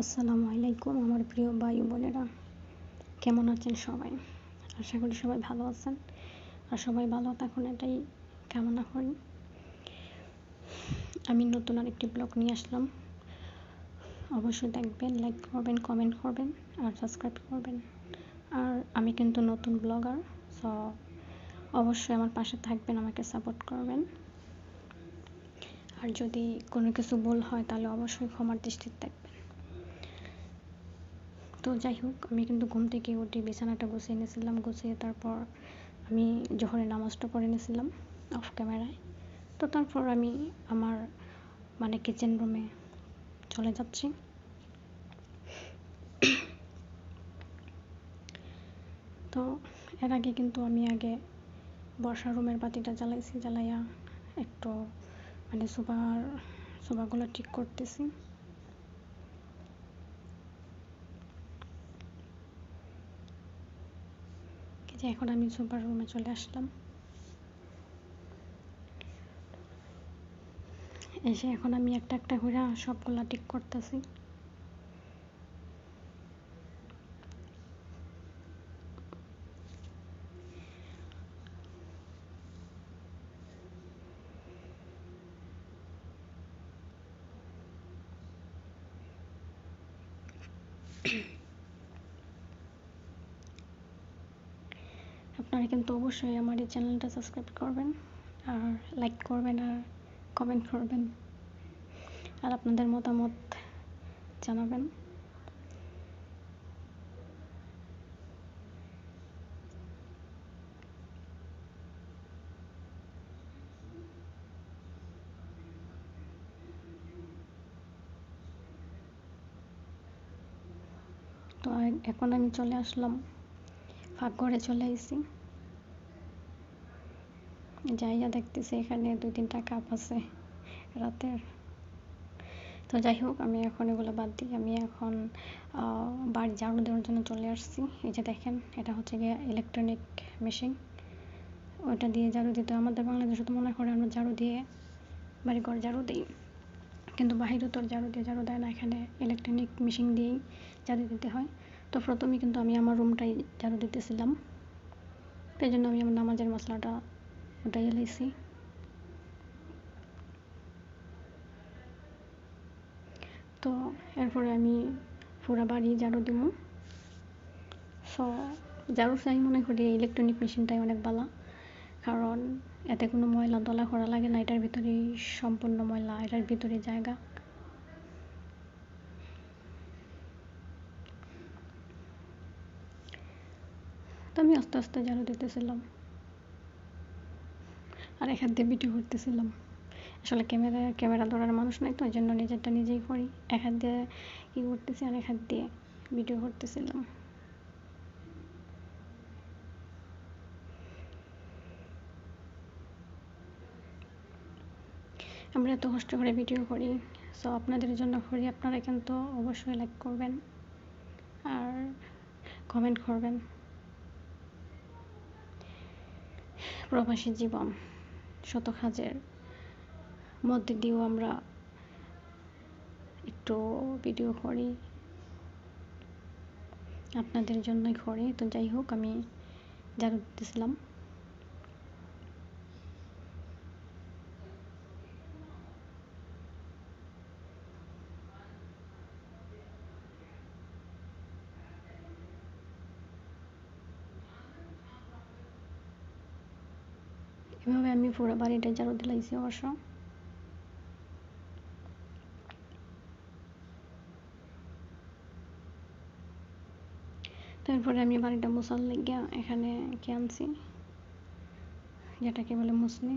আসসালামু আলাইকুম আমার প্রিয় ভাই বোনেরা। কেমন আছেন সবাই? আশা করি সবাই ভালো আছেন। আর সবাই ভালো থাকুন, এটাই কামনা করি। আমি নতুন আরেকটি ব্লগ নিয়ে আসলাম। অবশ্যই দেখবেন লাইক করবেন কমেন্ট করবেন, আর সাবস্ক্রাইব করবেন। আর আমি কিন্তু নতুন ব্লগার সো অবশ্যই আমার পাশে থাকবেন, আমাকে সাপোর্ট করবেন। আর যদি কোনো কিছু ভুল হয়, তাহলে অবশ্যই ক্ষমার দৃষ্টিতে দেখবেন তো যাই হোক, আমি কিন্তু ঘুম থেকে উঠে বিছানাটা গুছিয়ে নিয়েছিলাম গুছিয়ে তারপর আমি জহরের নামাজটা পড়ে নিয়েছিলাম অফ ক্যামেরায় তো তারপর আমি আমার মানে কিচেন রুমে চলে যাচ্ছি। তো এর আগে কিন্তু আমি আগে বর্ষা রুমের বাতিটা জ্বালাইছি, জ্বালাইয়া একটু মানে সোফার সোফাগুলো ঠিক করতেছি। যে এখন আমি সুপার রুমে চলে আসলাম। এসে এখন আমি একটা একটা করে সবগুলা ঠিক করতেছি। আপনারা কিন্তু অবশ্যই আমার এই চ্যানেলটা সাবস্ক্রাইব করবেন, আর লাইক করবেন, আর কমেন্ট করবেন, আর আপনাদের মতামত জানাবেন। তো এখন আমি চলে আসলাম ফাঁক ঘরে চলে আসি যাইয়া দেখতেছি এখানে দুই তিনটা কাপ আছে রাতের। তো যাই হোক আমি এখন এগুলো বাদ দিই আমি এখন বাড়ি ঝাড়ু দেওয়ার জন্য চলে আসছি। এই যে দেখেন, এটা হচ্ছে গিয়ে ইলেকট্রনিক মেশিন ওইটা দিয়ে ঝাড়ু দিতে আমাদের বাংলাদেশে তো মনে করে আমরা ঝাড়ু দিয়ে বাড়ি ঘর ঝাড়ু দিই। কিন্তু বাহিরে তোর ঝাড়ু দিয়ে ঝাড়ু দেয় না। এখানে ইলেকট্রনিক মেশিন দিয়েই ঝাড়ু দিতে হয়। তো প্রথমে কিন্তু আমি আমার রুমটাই ঝাড়ু দিতেছিলাম। তাই জন্য আমি আমার নামাজের মশলাটা ওটাই এলাইছি তো এরপরে আমি পুরা বাড়ি ঝাড়ু দিব সো ঝাড়ু চাই মনে করি ইলেকট্রনিক মেশিনটাই অনেক ভালো কারণ এতে কোনো ময়লা দলা করা লাগে না, এটার ভিতরে সম্পূর্ণ ময়লা, এটার ভিতরে জায়গা। তো আমি আস্তে আস্তে ঝাড়ু দিতেছিলাম। আর হাত দিয়ে ভিডিও করতেছিলাম। আসলে ক্যামেরা ক্যামেরা ধরার মানুষ নাই তো, ওই জন্য নিজেরটা নিজেই করি। এক হাত দিয়ে কী করতেছি আর এক হাত দিয়ে ভিডিও করতেছিলাম। আমরা এত কষ্ট করে ভিডিও করি সো আপনাদের জন্য করি। আপনারা কিন্তু অবশ্যই লাইক করবেন আর কমেন্ট করবেন। প্রবাসী জীবন। শত হাজার। মধ্যে দিয়েও আমরা একটু ভিডিও করি। আপনাদের জন্যই করি। তো যাই হোক, আমি জারু দিতেছিলাম এভাবে আমি পুরো বাড়িটা ঝাড়ু দিলাইছি অবশ্য? তারপরে আমি বাড়িটা মোছার গিয়া এখানে কি আনছি। যেটাকে বলে মুসলি।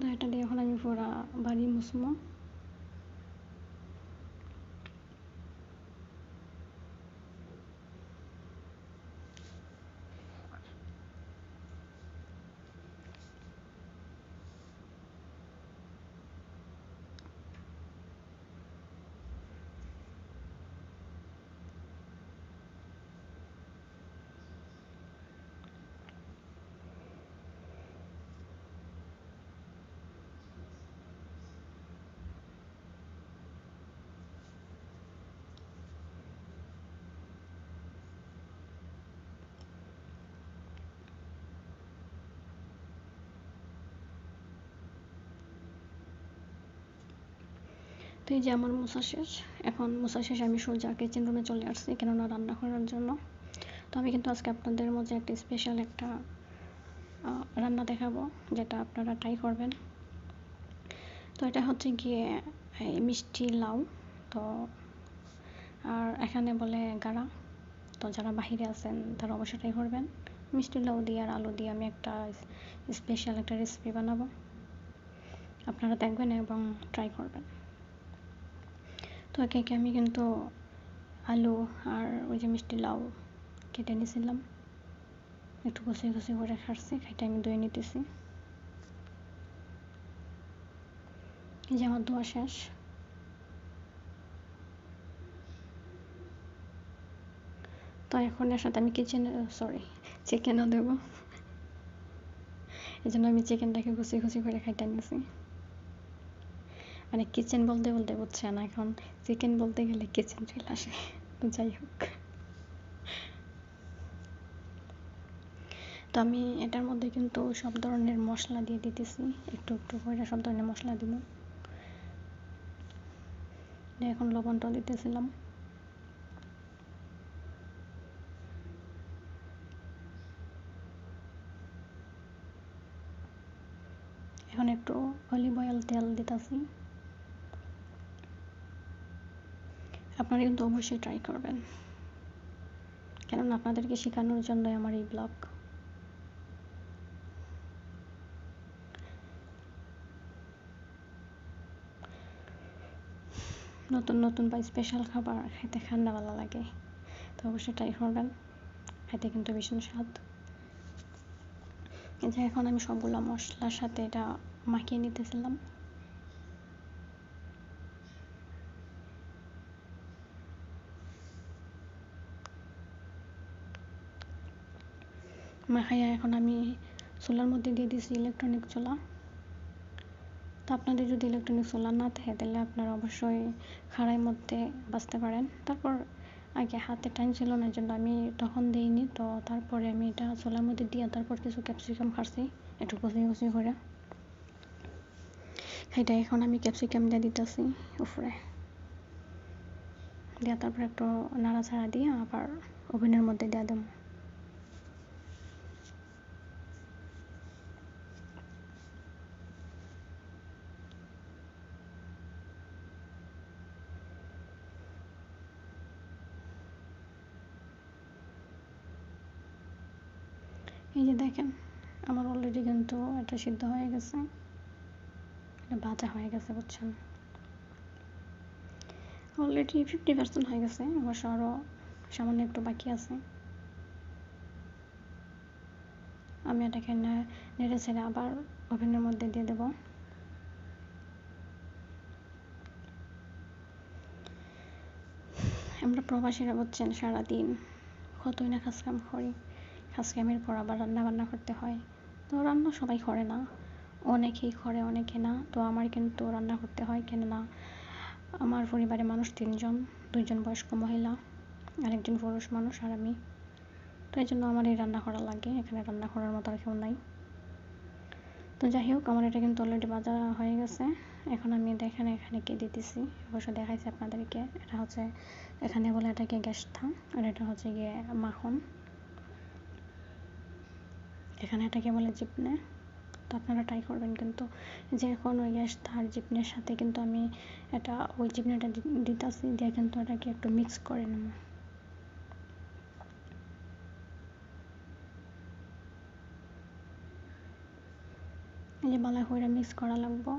তো এটা দিয়ে এখন আমি পুরা বাড়ি মুছবো তো এই যে আমার মোছা শেষ, এখন মোছা শেষ, আমি সোজা কিচেন রুমে চলে আসছি, কেননা রান্না করার জন্য। তো আমি কিন্তু আজকে আপনাদের মধ্যে একটা স্পেশাল একটা রান্না দেখাবো, যেটা আপনারা ট্রাই করবেন। তো এটা হচ্ছে গিয়ে মিষ্টি লাউ, তো আর এখানে বলে গাড়া। তো যারা বাহিরে আছেন, তারা অবশ্যই ট্রাই করবেন। মিষ্টি লাউ দিয়ে আর আলু দিয়ে আমি একটা স্পেশাল একটা রেসিপি বানাবো। আপনারা দেখবেন এবং ট্রাই করবেন। একে একে আমি কিন্তু আলু আর ওই যে মিষ্টি লাউ কেটে নিয়েছিলাম একটু কষে কষে করে খাচ্ছি খাইটা আমি ধুয়ে নিতেছি। এই যে আমার ধোয়া শেষ। তো এখন এর সাথে আমি কিচেন সরি চিকেনও দেবো। এই জন্য আমি চিকেনটাকে ঘুষি ঘুষি করে খাইতে নিয়েছি মানে কিচেন বলতে বলতে বুঝছেন এখন। চিকেন বলতে গেলে কিচেন চলে আসে। তো যাই হোক। তো আমি এটার মধ্যে কিন্তু সব ধরনের মশলা দিয়ে দিতেছি। একটু একটু করে সব ধরনের মশলা দিব। এখন লবণটা দিতেছিলাম। এখন একটু অলিভ অয়েল তেল দিতেছি। আপনারা কিন্তু অবশ্যই ট্রাই করবেন। কেননা আপনাদেরকে শেখানোর জন্যই আমার এই ব্লগ নতুন নতুন বা স্পেশাল খাবার খেতে ঠান্ডা ভালো লাগে, তো অবশ্যই ট্রাই করবেন। খেতে কিন্তু ভীষণ স্বাদ। যে এখন আমি সবগুলো মশলার সাথে এটা মাখিয়ে নিতেছিলাম। মাখাইয়া এখন আমি চুলার মধ্যে দিয়ে দিয়েছি ইলেকট্রনিক চুলা। তো আপনাদের যদি ইলেকট্রনিক চুলা না থাকে, তাহলে আপনারা অবশ্যই খাড়াইয়ের মধ্যে বাঁচতে পারেন। তারপর আগে হাতে টাইম ছিল না জন্য আমি তখন দিইনি, তো তারপরে আমি এটা চুলার মধ্যে দিয়ে তারপর কিছু ক্যাপসিকাম খাচ্ছি একটু কষি কষি করে। এটা এখন আমি ক্যাপসিকাম দিয়ে দিতেছি উপরে। দিয়ে তারপর একটু নাড়াচাড়া দিয়ে আবার ওভেনের মধ্যে দিয়ে দেবো। এই যে দেখেন, আমার অলরেডি কিন্তু এটা সিদ্ধ হয়ে গেছে। এটা ভাজা হয়ে গেছে, বুঝছেন? অলরেডি ফিফটি পার্সেন্ট হয়ে গেছে, অবশ্য আরও সামান্য একটু বাকি আছে। আমি এটাকে নেড়ে ছেড়ে আবার ওভেনের মধ্যে দিয়ে দেব। আমরা প্রবাসীরা, বুঝছেন, সারাদিন কতই না কাজ কাম করি কাজকামের পর আবার রান্না বান্না করতে হয়। তো রান্না সবাই করে না। অনেকেই করে, অনেকে না। তো আমার কিন্তু রান্না করতে হয় কেননা আমার পরিবারে মানুষ তিনজন, দুইজন বয়স্ক মহিলা আর একজন পুরুষ মানুষ আর আমি। তো এই জন্য আমার এই রান্না করা লাগে। এখানে রান্না করার মতো আর কেউ নাই। তো যাই হোক, আমার এটা কিন্তু অলরেডি বাজা হয়ে গেছে। এখন আমি দেখেন এখানে কে দিতেছি। অবশ্য দেখাইছি আপনাদেরকে। এটা হচ্ছে, এখানে বলে এটাকে গ্যাসটা, আর এটা হচ্ছে গিয়ে মাখন। এখানে এটাকে বলে জিপনে। তো আপনারা ট্রাই করবেন কিন্তু যে এখন ওই গ্যাস তার জিপনের সাথে কিন্তু আমি এটা, ওই জিপনেটা দিতেছি, দিয়ে কিন্তু এটাকে একটু মিক্স করে নেব। এই যে বালা করে মিক্স করা লাগবো।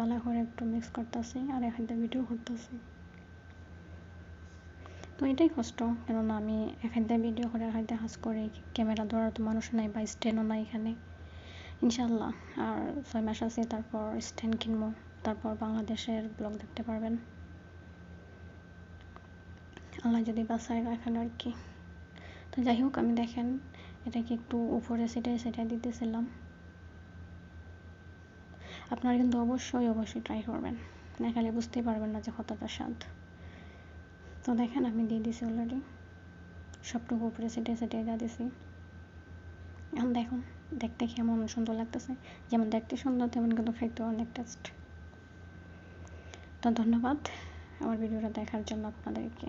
বালা করে একটু মিক্স করতেছি, আর এখানটা ভিডিও করতেছি। তো এটাই কষ্ট। কেননা আমি এখানটা ভিডিও করে এখানটা হাজ করে ক্যামেরা ধরার তো মানুষ নাই বা স্ট্যান্ডও নাই এখানে। ইনশাল্লাহ আর ছয় মাস আছে, তারপর স্ট্যান্ড কিনবো। তারপর বাংলাদেশের ব্লগ দেখতে পারবেন। আল্লাহ যদি বাসায় রাখেন আর কি। তো যাই হোক, আমি দেখেন এটাকে একটু উপরে সেটাই সেটাই দিতেছিলাম। আপনারা কিন্তু অবশ্যই অবশ্যই ট্রাই করবেন। না খালি বুঝতেই পারবেন না যে কতটা স্বাদ। তো দেখেন, আমি দিয়ে দিছি অলরেডি সবটুকু উপরে সেটে সেটে দিয়ে দিছি। এখন দেখুন, দেখতে কেমন সুন্দর লাগতেছে। যেমন দেখতে সুন্দর, তেমন কিন্তু খাইতে অনেক টেস্ট তো ধন্যবাদ, আমার ভিডিওটা দেখার জন্য আপনাদেরকে।